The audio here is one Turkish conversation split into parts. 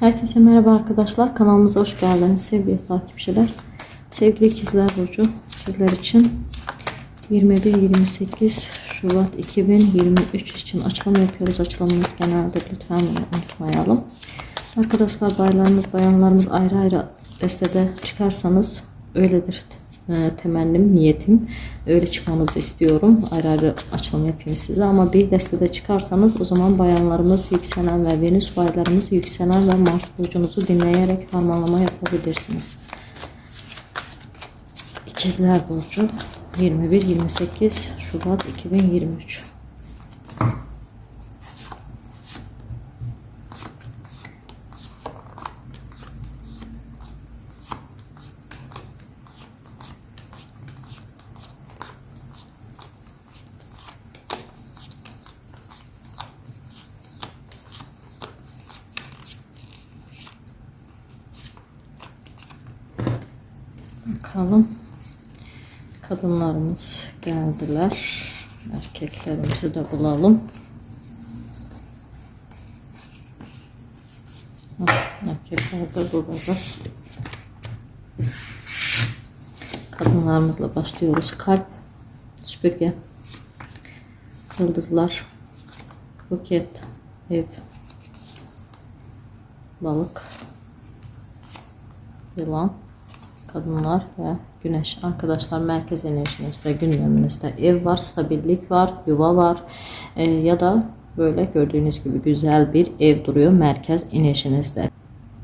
Herkese merhaba arkadaşlar. Kanalımıza hoş geldiniz sevgili takipçiler. Sevgili ikizler Burcu sizler için 21-28 Şubat 2023 için açılım yapıyoruz. Açılımımız genelde lütfen unutmayalım. Arkadaşlar baylarımız bayanlarımız ayrı ayrı destede çıkarsanız öyledir e, temennim, niyetim. Öyle çıkmanızı istiyorum. Ayrı ayrı açılım yapayım size ama bir destede çıkarsanız o zaman bayanlarımız yükselen ve Venüs baylarımız yükselen ve Mars burcunuzu dinleyerek harmanlama yapabilirsiniz. İkizler Burcu 21-28 Şubat 2023 Bakalım. Kadınlarımız geldiler. Erkeklerimizi de bulalım. Erkekler de burada. Kadınlarımızla başlıyoruz. Kalp, süpürge, yıldızlar, buket, ev, balık, yılan, kadınlar ve güneş. Arkadaşlar merkez enerjinizde, gündeminizde ev var, stabillik var, yuva var Ee, ya da böyle gördüğünüz gibi güzel bir ev duruyor merkez enerjinizde.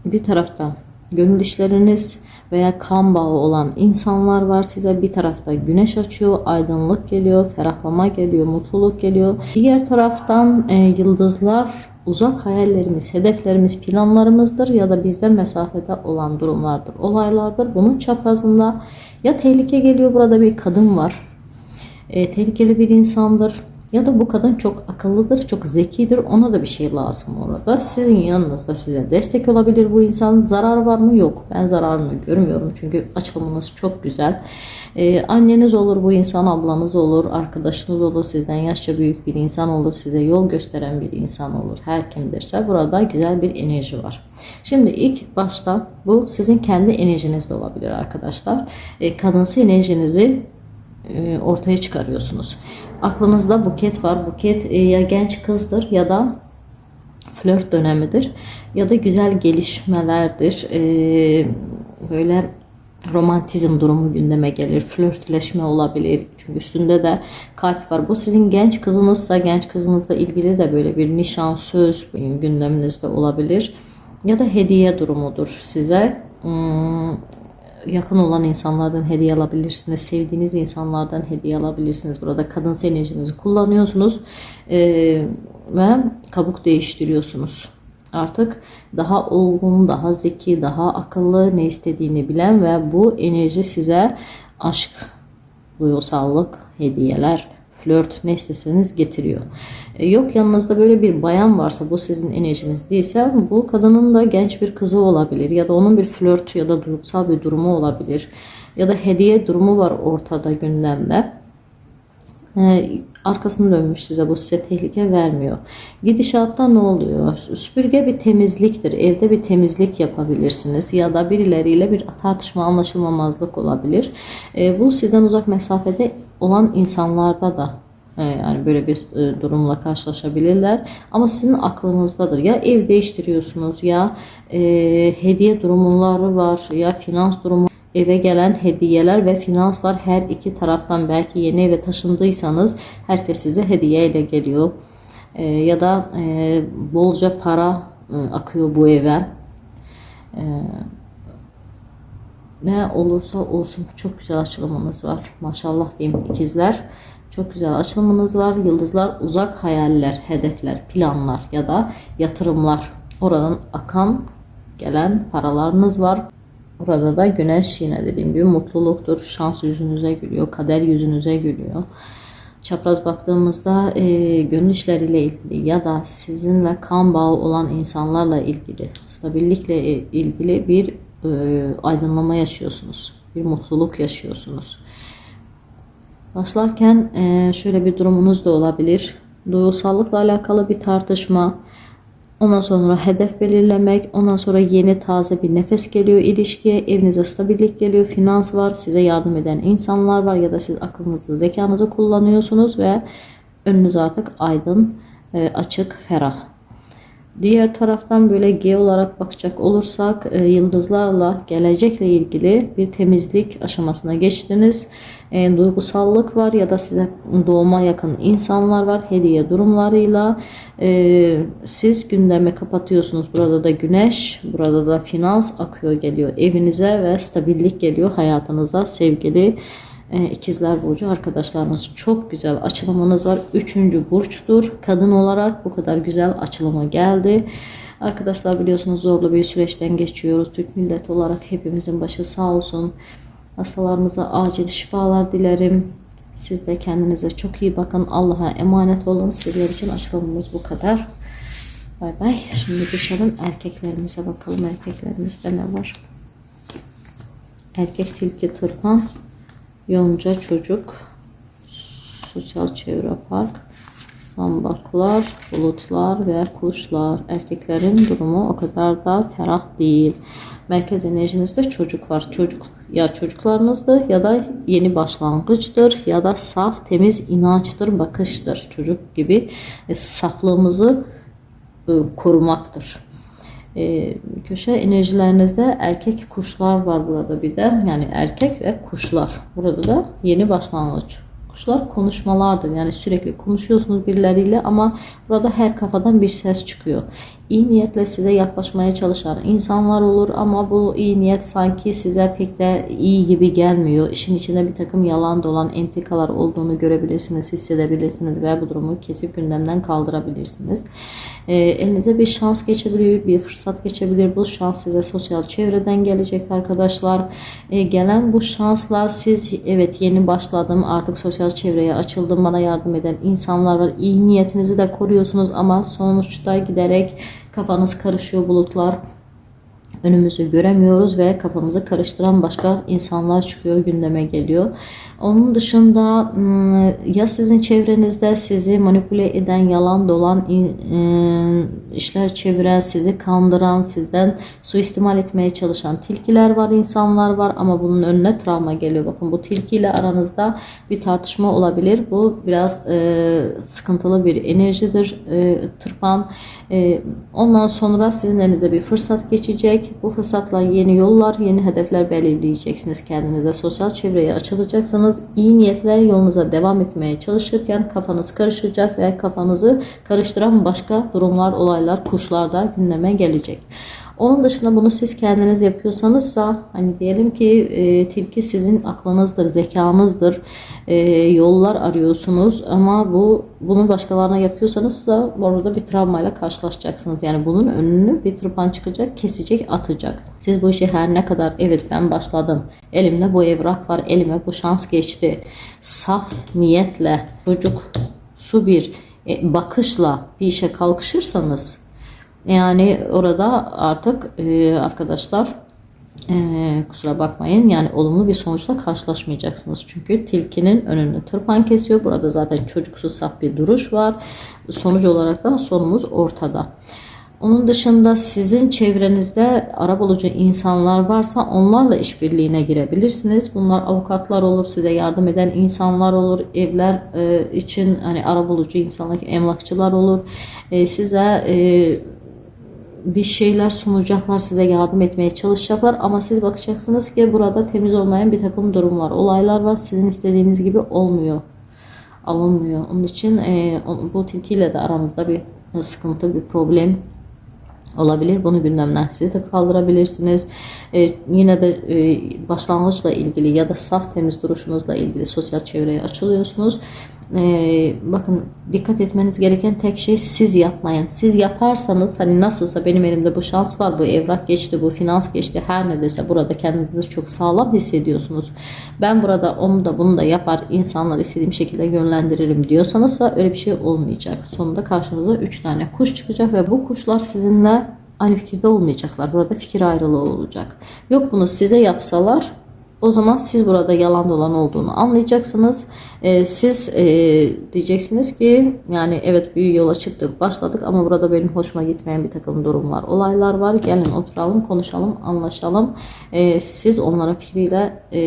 Bir tarafta gönül işleriniz veya kan bağı olan insanlar var size. Bir tarafta güneş açıyor, aydınlık geliyor, ferahlama geliyor, mutluluk geliyor. Diğer taraftan e, yıldızlar uzak hayallerimiz, hedeflerimiz, planlarımızdır ya da bizden mesafede olan durumlardır, olaylardır. Bunun çaprazında ya tehlike geliyor burada bir kadın var. E, tehlikeli bir insandır. Ya da bu kadın çok akıllıdır, çok zekidir. Ona da bir şey lazım orada. Sizin yanınızda size destek olabilir bu insan. Zarar var mı? Yok. Ben zararını görmüyorum. Çünkü açılımınız çok güzel. Ee, anneniz olur bu insan, ablanız olur, arkadaşınız olur, sizden yaşça büyük bir insan olur, size yol gösteren bir insan olur. Her kimdirse burada güzel bir enerji var. Şimdi ilk başta bu sizin kendi enerjiniz de olabilir arkadaşlar. Ee, kadınsı enerjinizi ortaya çıkarıyorsunuz. Aklınızda buket var. Buket e, ya genç kızdır ya da flört dönemidir ya da güzel gelişmelerdir. E, böyle romantizm durumu gündeme gelir. Flörtleşme olabilir. Çünkü üstünde de kalp var. Bu sizin genç kızınızsa genç kızınızla ilgili de böyle bir nişan söz gündeminizde olabilir. Ya da hediye durumudur size. Yakın olan insanlardan hediye alabilirsiniz. Sevdiğiniz insanlardan hediye alabilirsiniz. Burada kadın enerjinizi kullanıyorsunuz ee, ve kabuk değiştiriyorsunuz. Artık daha olgun, daha zeki, daha akıllı, ne istediğini bilen ve bu enerji size aşk, duygusallık, hediyeler, flört ne isteseniz getiriyor. E, yok yanınızda böyle bir bayan varsa bu sizin enerjiniz değilse bu kadının da genç bir kızı olabilir ya da onun bir flört ya da duygusal bir durumu olabilir ya da hediye durumu var ortada gündemde. Ee, arkasını dönmüş size bu size tehlike vermiyor. Gidişatta ne oluyor? Süpürge bir temizliktir. Evde bir temizlik yapabilirsiniz ya da birileriyle bir tartışma anlaşılmamazlık olabilir. Ee, bu sizden uzak mesafede olan insanlarda da e, yani böyle bir e, durumla karşılaşabilirler. Ama sizin aklınızdadır. Ya ev değiştiriyorsunuz ya e, hediye durumları var ya finans durumu eve gelen hediyeler ve finans var. Her iki taraftan belki yeni eve taşındıysanız herkes size hediye ile geliyor. E, ya da e, bolca para e, akıyor bu eve. E, ne olursa olsun çok güzel açılımınız var. Maşallah diyeyim ikizler. Çok güzel açılımınız var. Yıldızlar uzak hayaller, hedefler, planlar ya da yatırımlar. Oradan akan gelen paralarınız var. Burada da güneş yine dediğim gibi mutluluktur. Şans yüzünüze gülüyor. Kader yüzünüze gülüyor. Çapraz baktığımızda e, gönül işleriyle ilgili ya da sizinle kan bağı olan insanlarla ilgili, stabillikle ilgili bir e, aydınlama yaşıyorsunuz. Bir mutluluk yaşıyorsunuz. Başlarken e, şöyle bir durumunuz da olabilir. Duygusallıkla alakalı bir tartışma, Ondan sonra hedef belirlemek, ondan sonra yeni taze bir nefes geliyor ilişkiye, evinize stabillik geliyor, finans var, size yardım eden insanlar var ya da siz aklınızı, zekanızı kullanıyorsunuz ve önünüz artık aydın, e, açık, ferah. Diğer taraftan böyle G olarak bakacak olursak e, yıldızlarla gelecekle ilgili bir temizlik aşamasına geçtiniz. E, duygusallık var ya da size doğuma yakın insanlar var hediye durumlarıyla. E, siz gündemi kapatıyorsunuz. Burada da güneş, burada da finans akıyor geliyor evinize ve stabillik geliyor hayatınıza sevgili e, İkizler Burcu arkadaşlarınız çok güzel açılımınız var. Üçüncü burçtur. Kadın olarak bu kadar güzel açılımı geldi. Arkadaşlar biliyorsunuz zorlu bir süreçten geçiyoruz. Türk millet olarak hepimizin başı sağ olsun. Hastalarımıza acil şifalar dilerim. Siz de kendinize çok iyi bakın. Allah'a emanet olun. Sizler için açılımımız bu kadar. Bay bay. Şimdi geçelim erkeklerimize bakalım. Erkeklerimizde ne var? Erkek tilki tırpan. Yonca çocuk, sosyal çevre park, zambaklar, bulutlar ve kuşlar. Erkeklerin durumu o kadar da ferah değil. Merkez enerjinizde çocuk var. Çocuk ya çocuklarınızdır ya da yeni başlangıçtır ya da saf temiz inançtır, bakıştır. Çocuk gibi e, saflığımızı e, korumaktır. E, köşe enerjilerinizde erkek kuşlar var burada bir de. Yani erkek ve kuşlar. Burada da yeni başlangıç. Kuşlar konuşmalardır. Yani sürekli konuşuyorsunuz birileriyle ama burada her kafadan bir ses çıkıyor. İyi niyetle size yaklaşmaya çalışan insanlar olur ama bu iyi niyet sanki size pek de iyi gibi gelmiyor. İşin içinde bir takım yalan dolan entrikalar olduğunu görebilirsiniz, hissedebilirsiniz ve bu durumu kesip gündemden kaldırabilirsiniz. E, elinize bir şans geçebilir, bir fırsat geçebilir. Bu şans size sosyal çevreden gelecek arkadaşlar. E, gelen bu şansla siz evet yeni başladım artık sosyal çevreye açıldım bana yardım eden insanlar var. İyi niyetinizi de koruyorsunuz ama sonuçta giderek kafanız karışıyor bulutlar önümüzü göremiyoruz ve kafamızı karıştıran başka insanlar çıkıyor gündeme geliyor. Onun dışında ya sizin çevrenizde sizi manipüle eden yalan dolan işler çeviren sizi kandıran sizden suistimal etmeye çalışan tilkiler var insanlar var ama bunun önüne travma geliyor. Bakın bu tilkiyle aranızda bir tartışma olabilir. Bu biraz sıkıntılı bir enerjidir tırpan. ondan sonra sizin elinize bir fırsat geçecek bu fırsatla yeni yollar, yeni hedefler belirleyeceksiniz kendinize. Sosyal çevreye açılacaksınız. İyi niyetle yolunuza devam etmeye çalışırken kafanız karışacak ve kafanızı karıştıran başka durumlar, olaylar, kuşlar da gündeme gelecek. Onun dışında bunu siz kendiniz yapıyorsanızsa hani diyelim ki e, tilki sizin aklınızdır, zekanızdır. E, yollar arıyorsunuz ama bu bunu başkalarına yapıyorsanız da orada bir travmayla karşılaşacaksınız. Yani bunun önünü bir tırpan çıkacak, kesecek, atacak. Siz bu işi her ne kadar evet ben başladım. Elimde bu evrak var, elime bu şans geçti. Saf niyetle çocuk su bir e, bakışla bir işe kalkışırsanız yani orada artık e, arkadaşlar e, kusura bakmayın yani olumlu bir sonuçla karşılaşmayacaksınız. Çünkü tilkinin önünü tırpan kesiyor. Burada zaten çocuksu saf bir duruş var. Sonuç olarak da sonumuz ortada. Onun dışında sizin çevrenizde arabulucu insanlar varsa onlarla işbirliğine girebilirsiniz. Bunlar avukatlar olur, size yardım eden insanlar olur, evler e, için hani arabulucu insanlar, emlakçılar olur. E, size e, bir şeyler sunacaklar size yardım etmeye çalışacaklar ama siz bakacaksınız ki burada temiz olmayan bir takım durumlar olaylar var sizin istediğiniz gibi olmuyor alınmıyor onun için e, bu tilkiyle de aranızda bir sıkıntı bir problem olabilir. Bunu gündemden siz de kaldırabilirsiniz. Ee, yine de e, başlangıçla ilgili ya da saf temiz duruşunuzla ilgili sosyal çevreye açılıyorsunuz. Ee, bakın dikkat etmeniz gereken tek şey siz yapmayın. Siz yaparsanız hani nasılsa benim elimde bu şans var, bu evrak geçti, bu finans geçti her ne dese burada kendinizi çok sağlam hissediyorsunuz. Ben burada onu da bunu da yapar insanlar istediğim şekilde yönlendiririm diyorsanız da öyle bir şey olmayacak. Sonunda karşınıza 3 tane kuş çıkacak ve bu kuşlar sizinle aynı fikirde olmayacaklar. Burada fikir ayrılığı olacak. Yok bunu size yapsalar O zaman siz burada yalan dolan olduğunu anlayacaksınız. Ee, siz e, diyeceksiniz ki yani evet bir yola çıktık başladık ama burada benim hoşuma gitmeyen bir takım durumlar olaylar var. Gelin oturalım konuşalım anlaşalım. Ee, siz onların fikriyle e,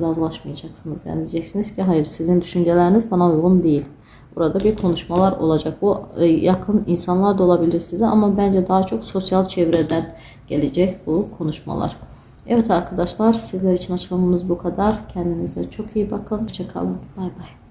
razılaşmayacaksınız. Yani diyeceksiniz ki hayır sizin düşünceleriniz bana uygun değil. Burada bir konuşmalar olacak. Bu e, yakın insanlar da olabilir size ama bence daha çok sosyal çevreden gelecek bu konuşmalar. Evet arkadaşlar sizler için açılımımız bu kadar. Kendinize çok iyi bakın. Hoşçakalın. Bay bay.